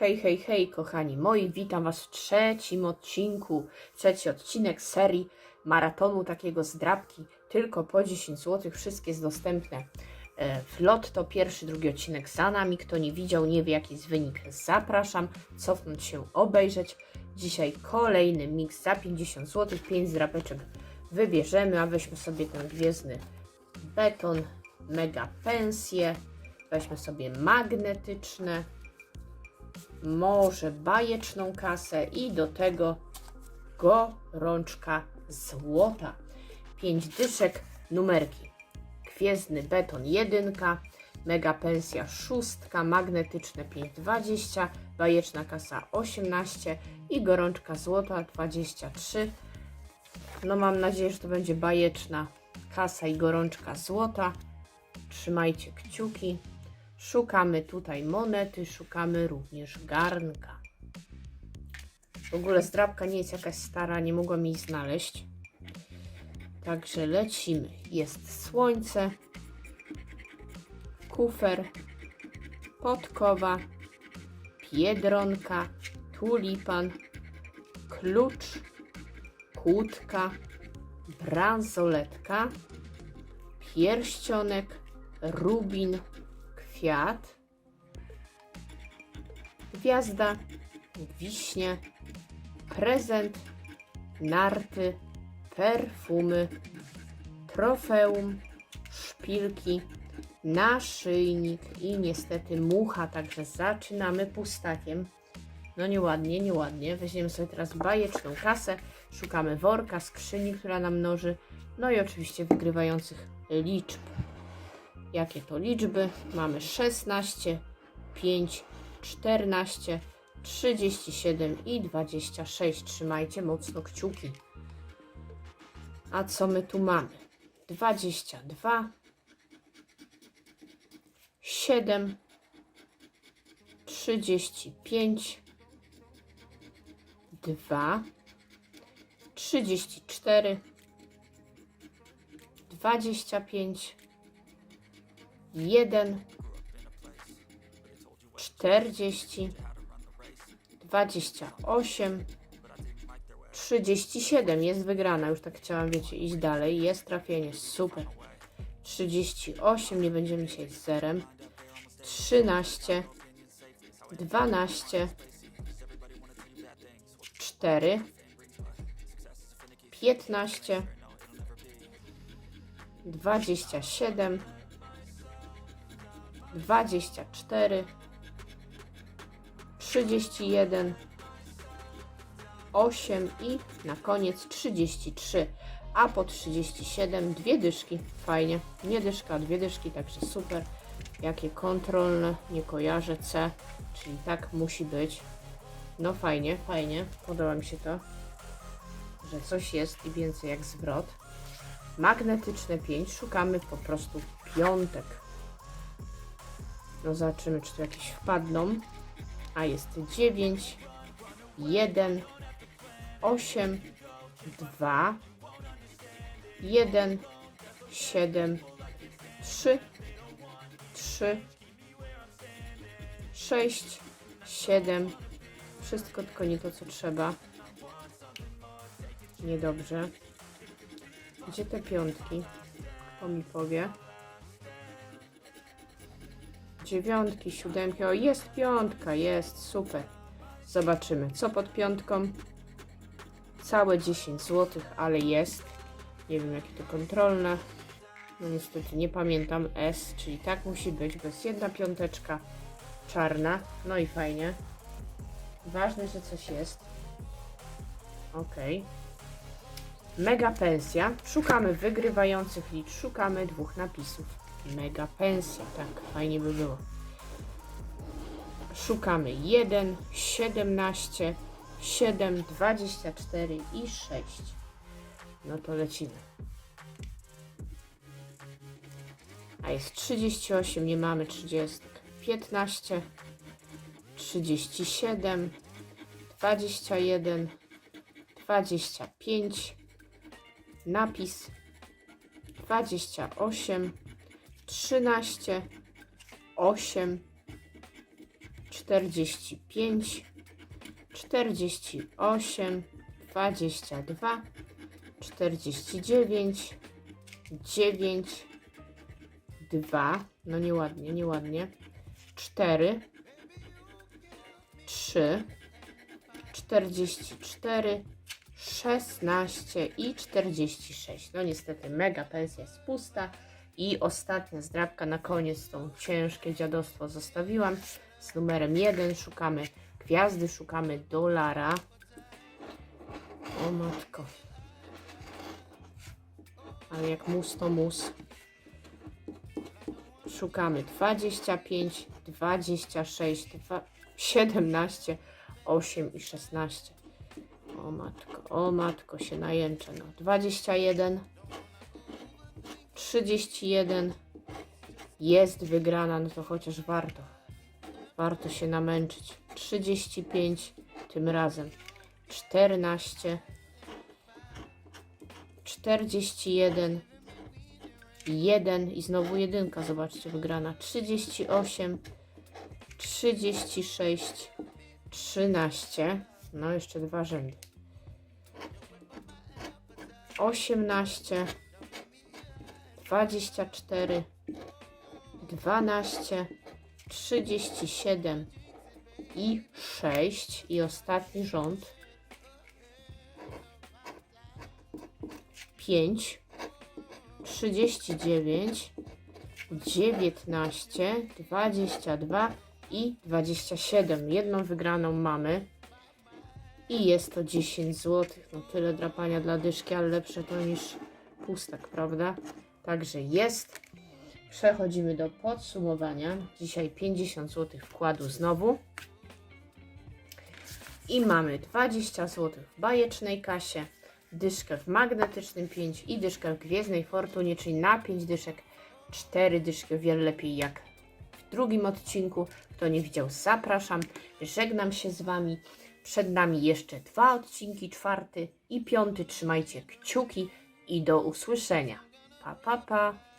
Hej, hej, hej, kochani moi, witam Was w trzecim odcinku. Trzeci odcinek serii maratonu takiego zdrabki. Tylko po 10 zł, wszystkie jest dostępne e, w Lotto. Pierwszy, drugi odcinek za nami. Kto nie widział, nie wie jaki jest wynik, zapraszam. Cofnąć się, obejrzeć. Dzisiaj kolejny mix za 50 zł, 5 zdrapeczek wybierzemy, a weźmy sobie ten gwiezdny beton, mega pensje. Weźmy sobie magnetyczne może bajeczną kasę i do tego gorączka złota. 5 dyszek, numerki. Gwiezdny beton 1, mega pensja 6, magnetyczne 5,20, bajeczna kasa 18 i gorączka złota 23. No mam nadzieję, że to będzie bajeczna kasa i gorączka złota. Trzymajcie kciuki. Szukamy tutaj monety, szukamy również garnka. W ogóle zdrabka nie jest jakaś stara, nie mogłam jej znaleźć. Także lecimy. Jest słońce, kufer, podkowa, biedronka, tulipan, klucz, kłódka, bransoletka, pierścionek, rubin, kwiat, gwiazda, wiśnie, prezent, narty, perfumy, trofeum, szpilki, naszyjnik. I niestety mucha, także zaczynamy pustakiem. No nieładnie, nieładnie. Weźmiemy sobie teraz bajeczną kasę, szukamy worka, skrzyni, która nam mnoży, no i oczywiście wygrywających liczb. Jakie to liczby? Mamy 16, 5, 14, 37 i 26. Trzymajcie mocno kciuki. A co my tu mamy? 22, 7, 35, 2, 34, 25, 1, 40, 28, 37. Jest wygrana. Już tak chciałam, wiecie, iść dalej. Jest trafienie. Super. 38. Nie będziemy się z zerem. 13, 12, 4, 15, 27, 24, 31, 8 i na koniec 33. A po 37 dwie dyszki. Fajnie. Nie dyszka, dwie dyszki, także super. Jakie kontrolne, nie kojarzę. C, czyli tak musi być. No fajnie, fajnie. Podoba mi się to, że coś jest i więcej jak zwrot. Magnetyczne 5. Szukamy po prostu piątek. No zobaczymy, czy tu jakieś wpadną. A jest 9, 1, 8, 2, 1, 7, 3, 3, 6, 7. Wszystko tylko nie to, co trzeba. Niedobrze. Gdzie te piątki? Kto mi powie? Dziewiątki, siódemki. O, jest piątka, jest, super. Zobaczymy, co pod piątką. Całe 10 zł, ale jest. Nie wiem, jakie to kontrolne. No niestety nie pamiętam. S, czyli tak musi być, jest jedna piąteczka czarna. No i fajnie. Ważne, że coś jest. Ok. Mega pensja. Szukamy wygrywających liczb. Szukamy dwóch napisów. Mega pensja, tak, fajnie by było. Szukamy 1, 17, 7, 24 i 6. No to lecimy. A jest 38, nie mamy 30. 15, 37, 21, 25, napis 28, 13, 8, 45, 48, 22, 49, 9, 2, no nieładnie, nieładnie, 4, 3, 44, 16 i 46. No niestety mega pensja jest pusta. I ostatnia zdrabka na koniec, tą ciężkie dziadostwo zostawiłam. Z numerem 1 szukamy gwiazdy, szukamy dolara. O matko. Ale jak mus to mus. Szukamy 25, 26, 2, 17, 8 i 16. O matko, o matko się najęczę. No. 21, 31. Jest wygrana, no to chociaż warto. Warto się namęczyć. 35 tym razem. 14, 41, 1 i znowu jedynka, zobaczcie, wygrana. 38, 36, 13. No, jeszcze dwa rzędy. 18, 24, 12, 37 i 6. I ostatni rząd. 5, 39, 19, 22 i 27. Jedną wygraną mamy. I jest to 10 zł. No tyle drapania dla dyszki, ale lepsze to niż pustak, prawda? Także jest. Przechodzimy do podsumowania. Dzisiaj 50 zł wkładu znowu. I mamy 20 zł w bajecznej kasie, dyszkę w magnetycznym 5 i dyszkę w gwiezdnej fortunie, czyli na 5 dyszek 4 dyszki, wiele lepiej jak w drugim odcinku. Kto nie widział, zapraszam. Żegnam się z Wami. Przed nami jeszcze dwa odcinki, czwarty i piąty. Trzymajcie kciuki i do usłyszenia. Pa, pa, pa.